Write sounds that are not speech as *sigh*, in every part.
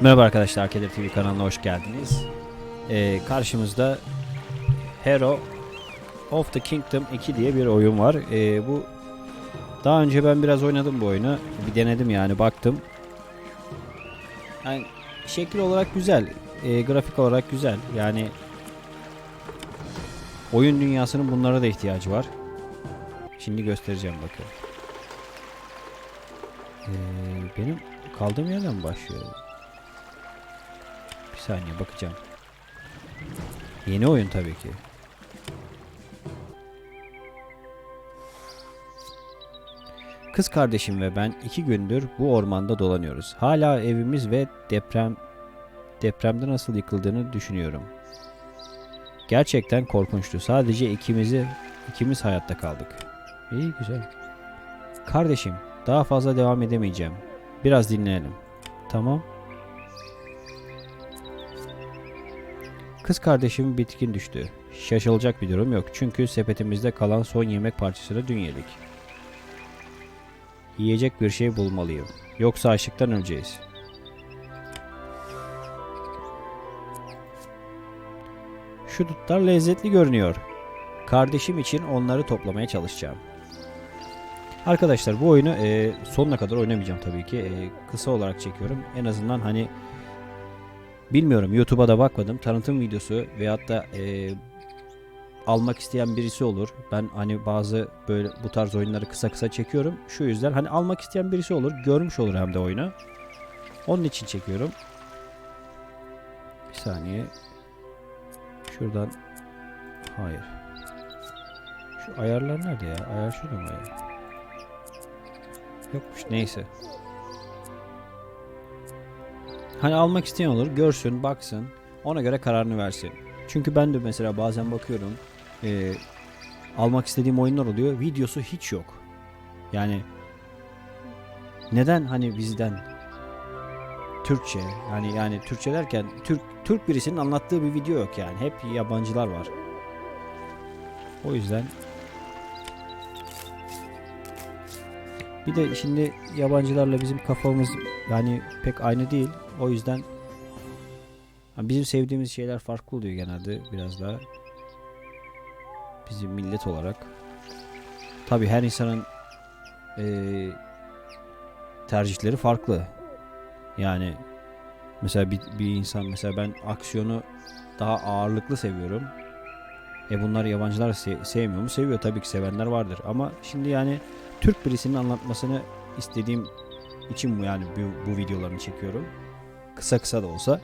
Merhaba arkadaşlar, Arkader TV kanalına hoş geldiniz. Ee, karşımızda Hero of the Kingdom 2 diye bir oyun var. Ee, bu daha önce ben biraz oynadım bu oyunu. Bir denedim yani baktım. Yani şekil olarak güzel, ee, grafik olarak güzel. Yani oyun dünyasının bunlara da ihtiyacı var. Şimdi göstereceğim bakın. Ee, benim kaldığım yerden mi başlıyor? Saniye bakacağım. Yeni oyun tabii ki. Kız kardeşim ve ben iki gündür bu ormanda dolanıyoruz. Hala evimiz ve deprem depremde nasıl yıkıldığını düşünüyorum. Gerçekten korkunçtu. Sadece ikimizi ikimiz hayatta kaldık. İyi güzel. Kardeşim, daha fazla devam edemeyeceğim. Biraz dinleyelim. Tamam. Kız kardeşim bitkin düştü. Şaşılacak bir durum yok çünkü sepetimizde kalan son yemek parçasını dün yedik. Yiyecek bir şey bulmalıyım. Yoksa açlıktan öleceğiz. Şu dutlar lezzetli görünüyor. Kardeşim için onları toplamaya çalışacağım. Arkadaşlar bu oyunu e, sonuna kadar oynamayacağım tabii ki. E, kısa olarak çekiyorum. En azından hani bilmiyorum YouTube'a da bakmadım. Tanıtım videosu veyahut da e, almak isteyen birisi olur. Ben hani bazı böyle bu tarz oyunları kısa kısa çekiyorum. Şu yüzden hani almak isteyen birisi olur. Görmüş olur hem de oyunu. Onun için çekiyorum. Bir saniye. Şuradan. Hayır. Şu ayarlar nerede ya? Ayar şurada mı ya? Yokmuş neyse. Hani almak isteyen olur görsün baksın ona göre kararını versin. Çünkü ben de mesela bazen bakıyorum eee, almak istediğim oyunlar oluyor videosu hiç yok. Yani neden hani bizden Türkçe hani yani Türkçe derken Türk Türk birisinin anlattığı bir video yok yani hep yabancılar var. O yüzden Bir de şimdi yabancılarla bizim kafamız yani pek aynı değil. O yüzden bizim sevdiğimiz şeyler farklı oluyor genelde biraz daha. Bizim millet olarak. Tabi her insanın eee, tercihleri farklı. Yani mesela bir, bir insan mesela ben aksiyonu daha ağırlıklı seviyorum. E bunlar yabancılar se- sevmiyor mu? Seviyor tabii ki sevenler vardır. Ama şimdi yani Türk birisinin anlatmasını istediğim için bu yani bu, bu videolarını çekiyorum. Kısa kısa da olsa.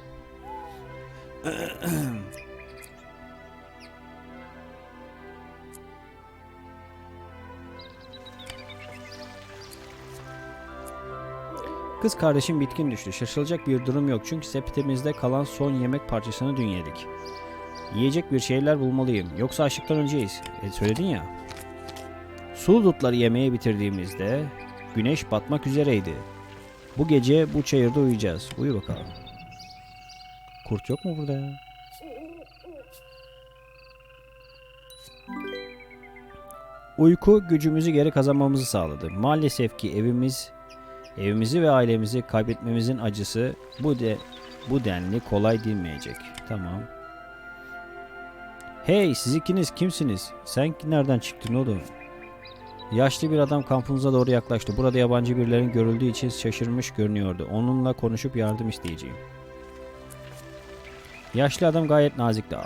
Kız kardeşim bitkin düştü. Şaşılacak bir durum yok çünkü sepetimizde kalan son yemek parçasını dün yedik. Yiyecek bir şeyler bulmalıyım. Yoksa açlıktan öleceğiz. E, söyledin ya. Sulu dutları yemeye bitirdiğimizde güneş batmak üzereydi. Bu gece bu çayırda uyuyacağız. Uyu bakalım. Kurt yok mu burada ya? Uyku gücümüzü geri kazanmamızı sağladı. Maalesef ki evimiz evimizi ve ailemizi kaybetmemizin acısı bu de bu denli kolay dinmeyecek. Tamam. Hey siz ikiniz kimsiniz? Sen nereden çıktın oğlum? Yaşlı bir adam kampınıza doğru yaklaştı. Burada yabancı birilerin görüldüğü için şaşırmış görünüyordu. Onunla konuşup yardım isteyeceğim. Yaşlı adam gayet nazikti.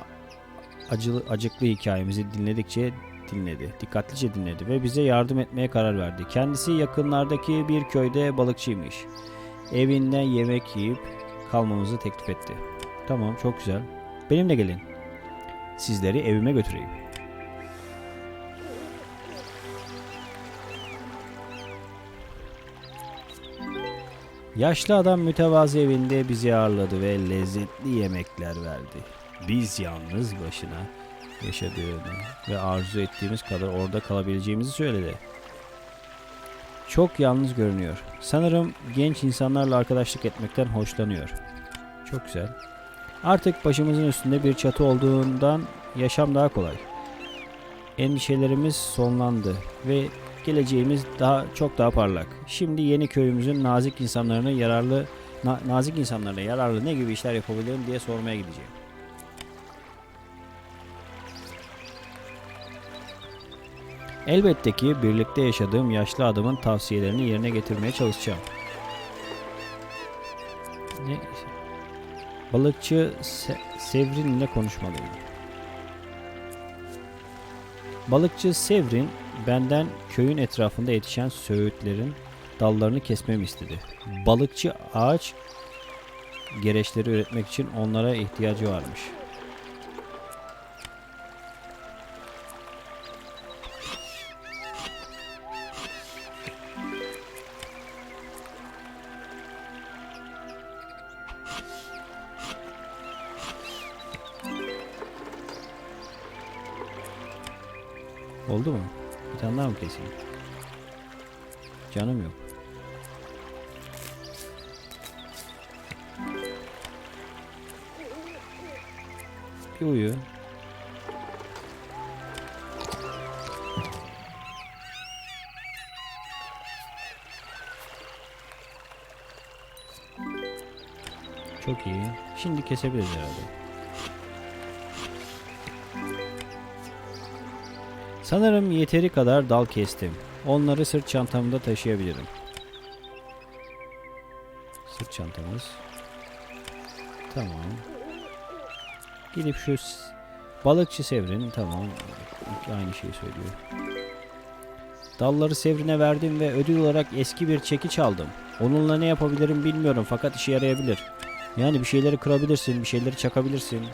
Acılı, acıklı hikayemizi dinledikçe dinledi. Dikkatlice dinledi ve bize yardım etmeye karar verdi. Kendisi yakınlardaki bir köyde balıkçıymış. Evinden yemek yiyip kalmamızı teklif etti. Tamam çok güzel. Benimle gelin. Sizleri evime götüreyim. Yaşlı adam mütevazi evinde bizi ağırladı ve lezzetli yemekler verdi. Biz yalnız başına yaşadığını ve arzu ettiğimiz kadar orada kalabileceğimizi söyledi. Çok yalnız görünüyor. Sanırım genç insanlarla arkadaşlık etmekten hoşlanıyor. Çok güzel. Artık başımızın üstünde bir çatı olduğundan yaşam daha kolay. Endişelerimiz sonlandı ve geleceğimiz daha çok daha parlak. Şimdi yeni köyümüzün nazik insanlarını yararlı na- nazik insanlara yararlı ne gibi işler yapabilirim diye sormaya gideceğim. Elbette ki birlikte yaşadığım yaşlı adamın tavsiyelerini yerine getirmeye çalışacağım. Ne? Balıkçı Se- Sevrin ile konuşmalıyım. Balıkçı Sevrin benden köyün etrafında yetişen söğütlerin dallarını kesmemi istedi. Balıkçı ağaç gereçleri üretmek için onlara ihtiyacı varmış. Oldu mu? Bir tane daha mı keseyim? Canım yok. Bir uyu. Çok iyi. Şimdi kesebiliriz herhalde. Sanırım yeteri kadar dal kestim. Onları sırt çantamda taşıyabilirim. Sırt çantamız. Tamam. Gidip şu balıkçı Sevrin tamam. Aynı şeyi söylüyor. Dalları Sevrin'e verdim ve ödül olarak eski bir çekiç aldım. Onunla ne yapabilirim bilmiyorum fakat işe yarayabilir. Yani bir şeyleri kırabilirsin, bir şeyleri çakabilirsin.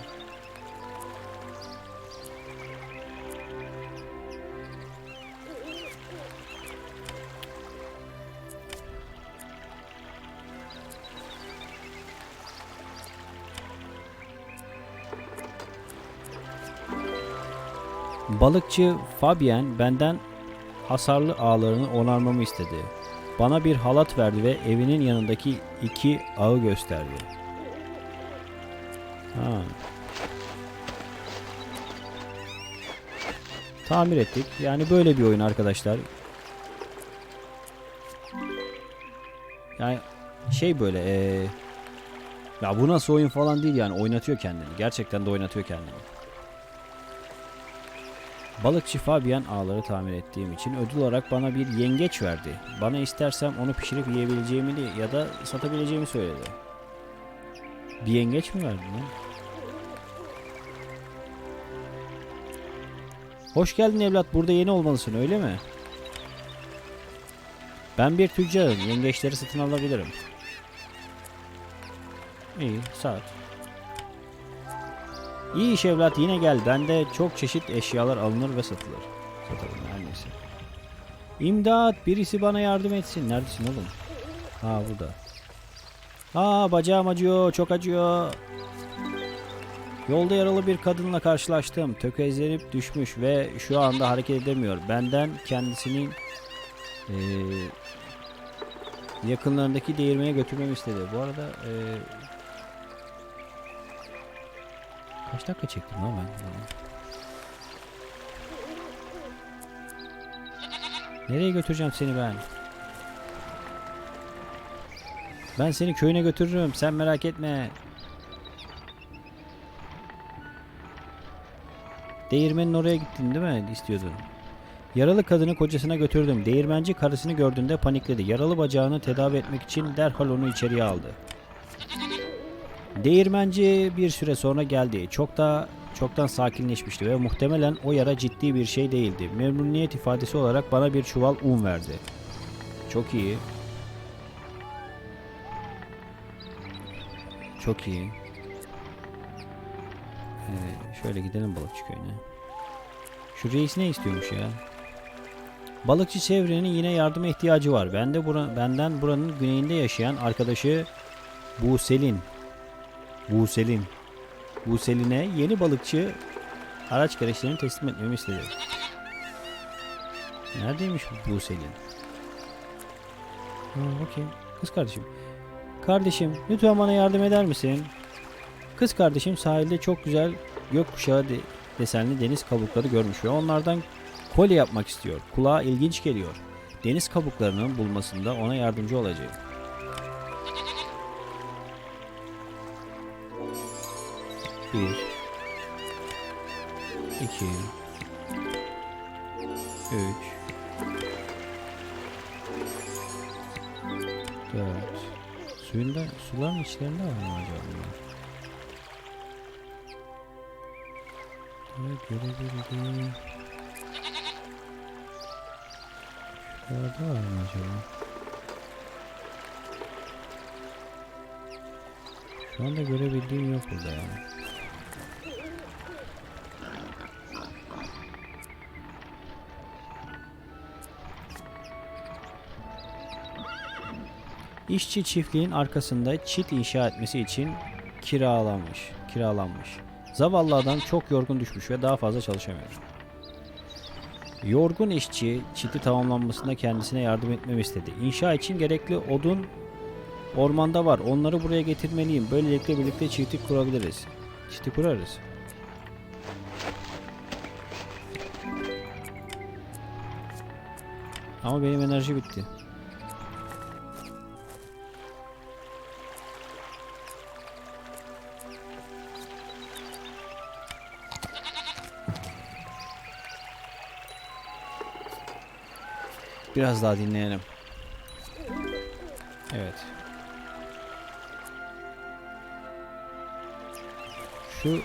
Balıkçı Fabien benden hasarlı ağlarını onarmamı istedi. Bana bir halat verdi ve evinin yanındaki iki ağı gösterdi. Ha. Tamir ettik. Yani böyle bir oyun arkadaşlar. Yani şey böyle eee ya bu nasıl oyun falan değil yani oynatıyor kendini. Gerçekten de oynatıyor kendini. Balıkçı Fabian ağları tamir ettiğim için ödül olarak bana bir yengeç verdi. Bana istersem onu pişirip yiyebileceğimi ya da satabileceğimi söyledi. Bir yengeç mi verdin lan? Hoş geldin evlat. Burada yeni olmalısın öyle mi? Ben bir tüccarım. Yengeçleri satın alabilirim. İyi. Saat. İyi iş evlat yine gel. Bende çok çeşit eşyalar alınır ve satılır. Satarım her neyse. İmdat birisi bana yardım etsin. Neredesin oğlum? Ha burada. Aa bacağım acıyor çok acıyor. Yolda yaralı bir kadınla karşılaştım. Tökezlenip düşmüş ve şu anda hareket edemiyor. Benden kendisinin eee, yakınlarındaki değirmeye götürmemi istedi. Bu arada eee Kaç dakika çektim lan ben? Nereye götüreceğim seni ben? Ben seni köyüne götürürüm. Sen merak etme. Değirmenin oraya gittin değil mi? İstiyordun. Yaralı kadını kocasına götürdüm. Değirmenci karısını gördüğünde panikledi. Yaralı bacağını tedavi etmek için derhal onu içeriye aldı. Değirmenci bir süre sonra geldi. Çok da çoktan sakinleşmişti ve muhtemelen o yara ciddi bir şey değildi. Memnuniyet ifadesi olarak bana bir çuval un verdi. Çok iyi. Çok iyi. Ee, şöyle gidelim balıkçı köyüne. Şu reis ne istiyormuş ya? Balıkçı çevrenin yine yardıma ihtiyacı var. Ben de bura, benden buranın güneyinde yaşayan arkadaşı Buselin Buselin. Buselin'e yeni balıkçı araç gereçlerini teslim etmemi istedi. Neredeymiş bu Buselin? Ha, okey. Kız kardeşim. Kardeşim lütfen bana yardım eder misin? Kız kardeşim sahilde çok güzel gökkuşağı de- desenli deniz kabukları görmüş ve onlardan kolye yapmak istiyor. Kulağa ilginç geliyor. Deniz kabuklarının bulmasında ona yardımcı olacağım. Bir. iki, Üç. Dört. Suyun da, suların içlerinde var mı acaba bunlar? Evet, görebildim. Şurada var mı acaba? Şu anda görebildiğim yok burada yani. İşçi çiftliğin arkasında çit inşa etmesi için kiralanmış. Kiralanmış. Zavallı adam çok yorgun düşmüş ve daha fazla çalışamıyor. Yorgun işçi çiti tamamlanmasında kendisine yardım etmemi istedi. İnşa için gerekli odun ormanda var. Onları buraya getirmeliyim. Böylelikle birlikte çiti kurabiliriz. Çiti kurarız. Ama benim enerji bitti. Biraz daha dinleyelim. Evet. Şu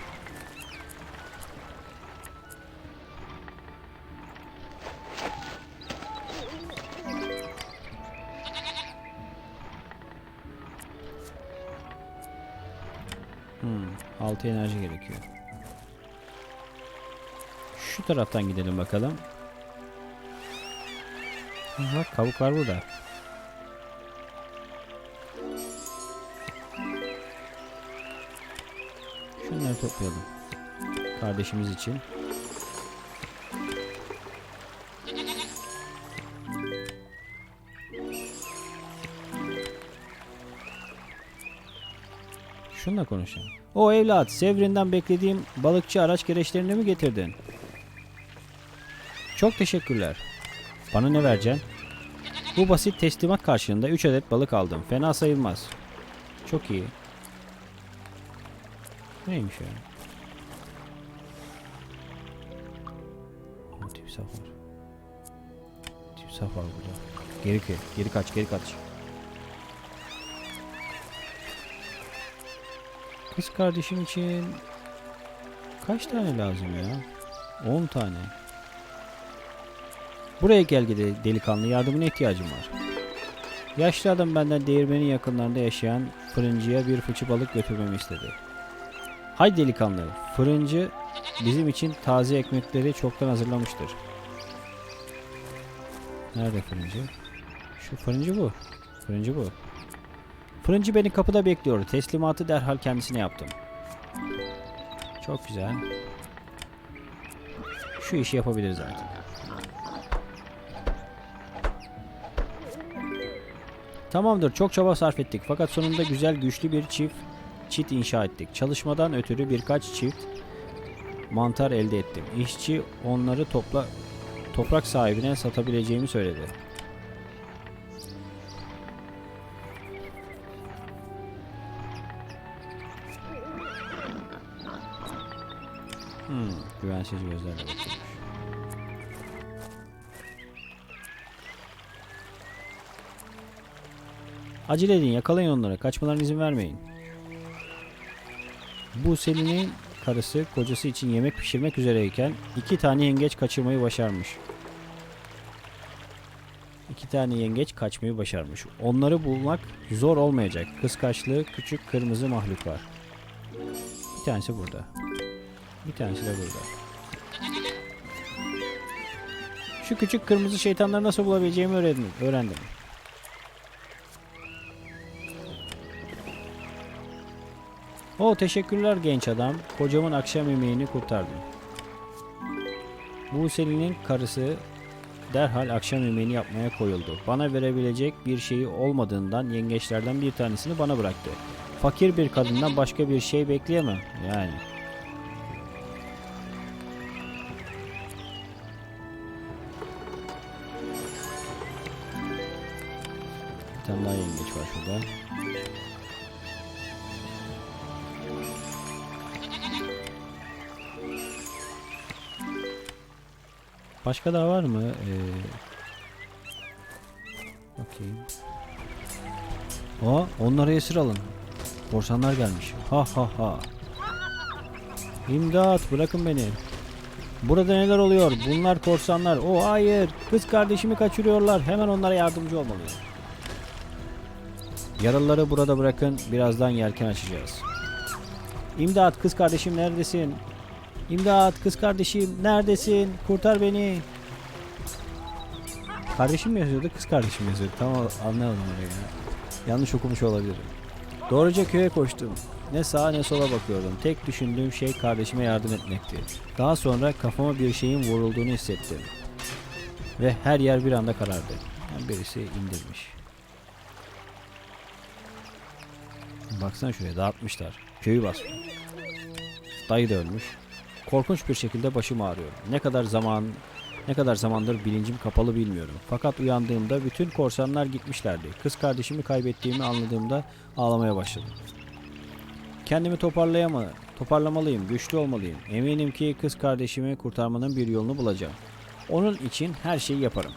Hmm, 6 enerji gerekiyor. Şu taraftan gidelim bakalım. Bak kabuklar burada. Şunları toplayalım. Kardeşimiz için. Şununla konuşalım. O evlat, Sevrin'den beklediğim balıkçı araç gereçlerini mi getirdin? Çok teşekkürler. Bana ne vereceksin? Bu basit teslimat karşılığında 3 adet balık aldım. Fena sayılmaz. Çok iyi. Neymiş ya? Aa, Timsah burada. Geri geri kaç, geri kaç. Kız kardeşim için kaç tane lazım ya? 10 tane. Buraya gel gidi delikanlı yardımına ihtiyacım var. Yaşlı adam benden değirmenin yakınlarında yaşayan fırıncıya bir fıçı balık götürmemi istedi. Hay delikanlı, fırıncı bizim için taze ekmekleri çoktan hazırlamıştır. Nerede fırıncı? Şu fırıncı bu. Fırıncı bu. Fırıncı beni kapıda bekliyor. Teslimatı derhal kendisine yaptım. Çok güzel. Şu işi yapabiliriz artık. Tamamdır çok çaba sarf ettik fakat sonunda güzel güçlü bir çift çit inşa ettik. Çalışmadan ötürü birkaç çift mantar elde ettim. İşçi onları topla toprak sahibine satabileceğimi söyledi. Hmm, güvensiz gözlerle bakıyormuş. Acele edin yakalayın onları. Kaçmalarına izin vermeyin. Bu Selin'in karısı kocası için yemek pişirmek üzereyken iki tane yengeç kaçırmayı başarmış. İki tane yengeç kaçmayı başarmış. Onları bulmak zor olmayacak. Kıskaçlı küçük kırmızı mahluklar. Bir tanesi burada. Bir tanesi de burada. Şu küçük kırmızı şeytanları nasıl bulabileceğimi öğrendim. öğrendim. O teşekkürler genç adam. Kocamın akşam yemeğini kurtardın. Bu Selin'in karısı derhal akşam yemeğini yapmaya koyuldu. Bana verebilecek bir şeyi olmadığından yengeçlerden bir tanesini bana bıraktı. Fakir bir kadından başka bir şey bekleyemem. Yani. Bir tane daha yengeç var şurada. Başka daha var mı? Ee, bakayım. Aa, onları esir alın. Korsanlar gelmiş. Ha ha ha. İmdat bırakın beni. Burada neler oluyor? Bunlar korsanlar. O hayır. Kız kardeşimi kaçırıyorlar. Hemen onlara yardımcı olmalıyım. Yaralıları burada bırakın. Birazdan yelken açacağız. İmdat kız kardeşim neredesin? İmdat kız kardeşim neredesin? Kurtar beni. Kardeşim mi yazıyordu? Kız kardeşim yazıyordu? Tamam anlayamadım orayı ya. Yanlış okumuş olabilirim. Doğruca köye koştum. Ne sağa ne sola bakıyordum. Tek düşündüğüm şey kardeşime yardım etmekti. Daha sonra kafama bir şeyin vurulduğunu hissettim. Ve her yer bir anda karardı. Yani birisi indirmiş. Baksana şuraya dağıtmışlar. Köyü basıyor. Dayı da ölmüş. Korkunç bir şekilde başım ağrıyor. Ne kadar zaman ne kadar zamandır bilincim kapalı bilmiyorum. Fakat uyandığımda bütün korsanlar gitmişlerdi. Kız kardeşimi kaybettiğimi anladığımda ağlamaya başladım. Kendimi toparlayama, toparlamalıyım, güçlü olmalıyım. Eminim ki kız kardeşimi kurtarmanın bir yolunu bulacağım. Onun için her şeyi yaparım.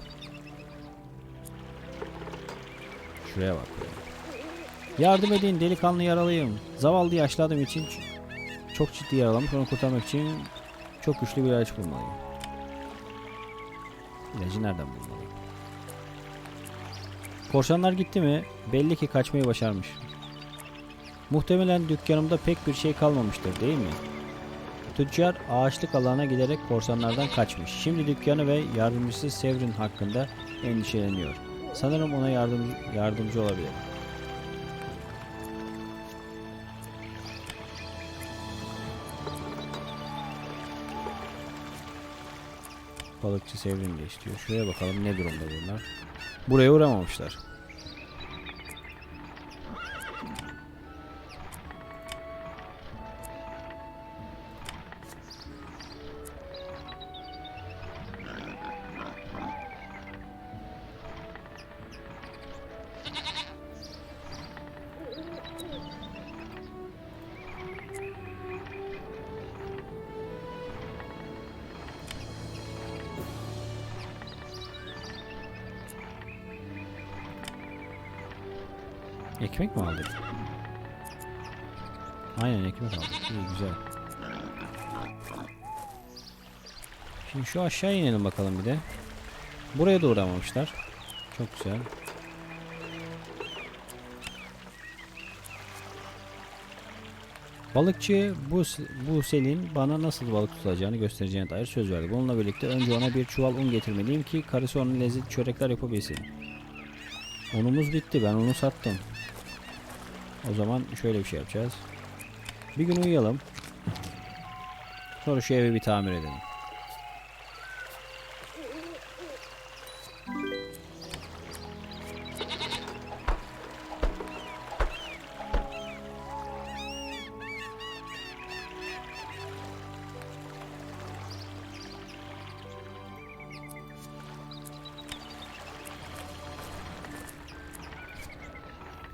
Şuraya bak. Yardım edin delikanlı yaralıyım. Zavallı yaşlı adam için çok ciddi yaralanmış. Onu kurtarmak için çok güçlü bir ilaç bulmalıyım. İlacı nereden bulmalıyım? Korsanlar gitti mi? Belli ki kaçmayı başarmış. Muhtemelen dükkanımda pek bir şey kalmamıştır değil mi? Tüccar ağaçlık alana giderek korsanlardan kaçmış. Şimdi dükkanı ve yardımcısı Severin hakkında endişeleniyor. Sanırım ona yardımcı, yardımcı olabilir. Balıkçı Severin de istiyor. Şuraya bakalım ne durumda bunlar. Buraya uğramamışlar. Ekmek mi aldık? Aynen ekmek aldık. İyi güzel. Şimdi şu aşağı inelim bakalım bir de. Buraya da uğramamışlar. Çok güzel. Balıkçı bu, bu selin bana nasıl balık tutulacağını göstereceğine dair söz verdi. Bununla birlikte önce ona bir çuval un getirmeliyim ki karısı onun lezzetli çörekler yapabilsin. Unumuz bitti. Ben onu sattım. O zaman şöyle bir şey yapacağız. Bir gün uyuyalım. Sonra şu evi bir tamir edelim.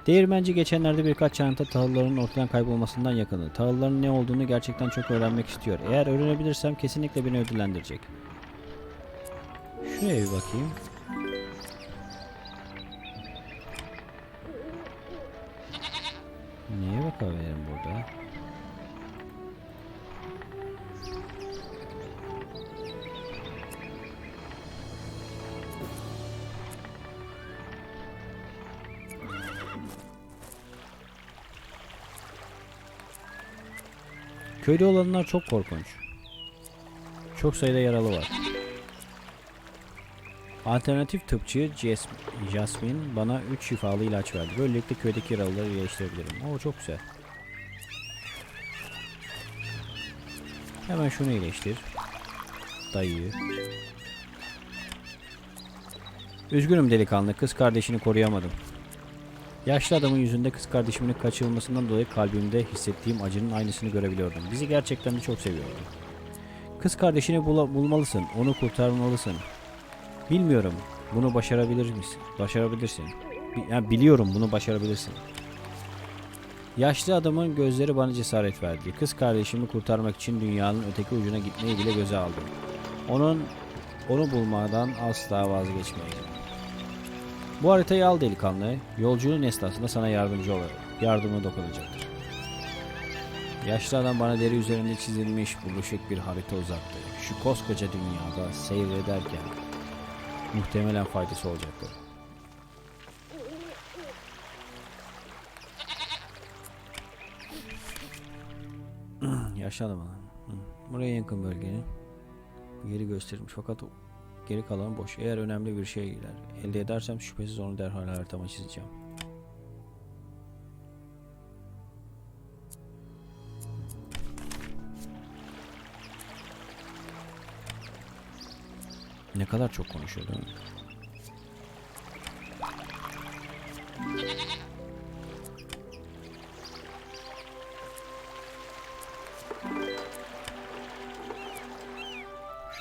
Değirmenci geçenlerde birkaç çanta tahılların ortadan kaybolmasından yakını. Tahılların ne olduğunu gerçekten çok öğrenmek istiyor. Eğer öğrenebilirsem kesinlikle beni ödüllendirecek. Şuraya bir bakayım. Neye bakabilirim burada? Köyde olanlar çok korkunç. Çok sayıda yaralı var. Alternatif tıpçı Jas- Jasmine bana 3 şifalı ilaç verdi. Böylelikle köydeki yaralıları iyileştirebilirim. Oo çok güzel. Hemen şunu iyileştir. Dayıyı. Üzgünüm delikanlı. Kız kardeşini koruyamadım. Yaşlı adamın yüzünde kız kardeşimin kaçırılmasından dolayı kalbimde hissettiğim acının aynısını görebiliyordum. Bizi gerçekten de çok seviyordu. Kız kardeşini bula- bulmalısın, onu kurtarmalısın. Bilmiyorum, bunu başarabilir misin? Başarabilirsin. Bi- yani biliyorum bunu başarabilirsin. Yaşlı adamın gözleri bana cesaret verdi. Kız kardeşimi kurtarmak için dünyanın öteki ucuna gitmeyi bile göze aldım. Onun onu bulmadan asla vazgeçmeyeceğim. Bu haritayı al delikanlı. Yolculuğun esnasında sana yardımcı olurum. Yardımı dokunacaktır. Yaşlı adam bana deri üzerinde çizilmiş buluşuk bir harita uzattı. Şu koskoca dünyada seyrederken muhtemelen faydası olacaktır. *clears throat* Yaşlı adam. Buraya yakın bölgenin yeri gösterilmiş fakat geri kalan boş. Eğer önemli bir şey gider, elde edersem şüphesiz onu derhal haritama çizeceğim. Ne kadar çok konuşuyor değil mi?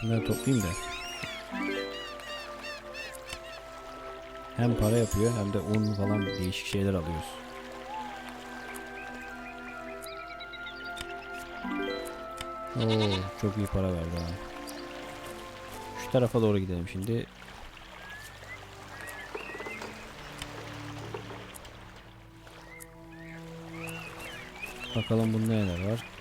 Şunları toplayayım da. Hem para yapıyor hem de un falan değişik şeyler alıyoruz. Oo, çok iyi para verdi ha. Şu tarafa doğru gidelim şimdi. Bakalım bunda neler var.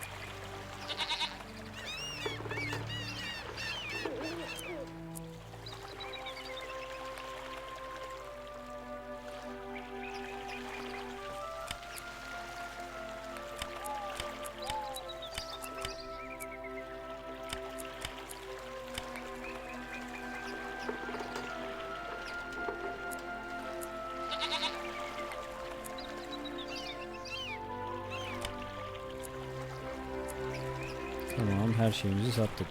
Tamam her şeyimizi sattık.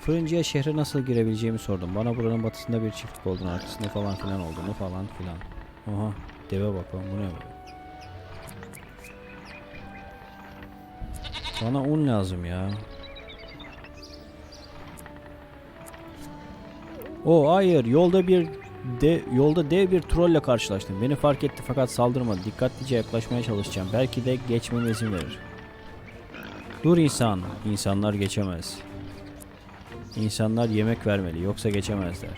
Fırıncıya şehre nasıl girebileceğimi sordum. Bana buranın batısında bir çiftlik olduğunu, arkasında falan filan olduğunu falan filan. Oha deve bak lan bu ne böyle? Bana un lazım ya. O hayır yolda bir de yolda dev bir trolle karşılaştım. Beni fark etti fakat saldırmadı. Dikkatlice yaklaşmaya çalışacağım. Belki de geçmeme izin verir. Dur insan. İnsanlar geçemez. İnsanlar yemek vermeli yoksa geçemezler.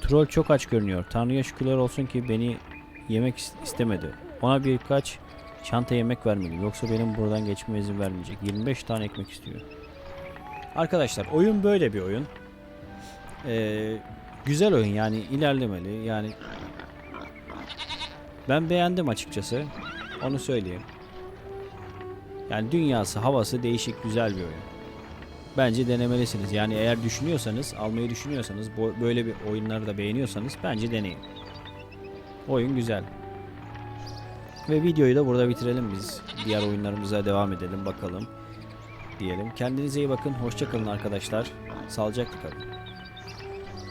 Troll çok aç görünüyor. Tanrı'ya şükürler olsun ki beni yemek is- istemedi. Ona birkaç çanta yemek vermeliyim. Yoksa benim buradan geçmeme izin vermeyecek. 25 tane ekmek istiyor. Arkadaşlar oyun böyle bir oyun. Ee, güzel oyun yani ilerlemeli. Yani ben beğendim açıkçası. Onu söyleyeyim. Yani dünyası, havası değişik, güzel bir oyun. Bence denemelisiniz. Yani eğer düşünüyorsanız, almayı düşünüyorsanız, böyle bir oyunları da beğeniyorsanız bence deneyin. Oyun güzel. Ve videoyu da burada bitirelim biz. Diğer oyunlarımıza devam edelim bakalım diyelim. Kendinize iyi bakın. Hoşça kalın arkadaşlar. Sağlıcakla kalın.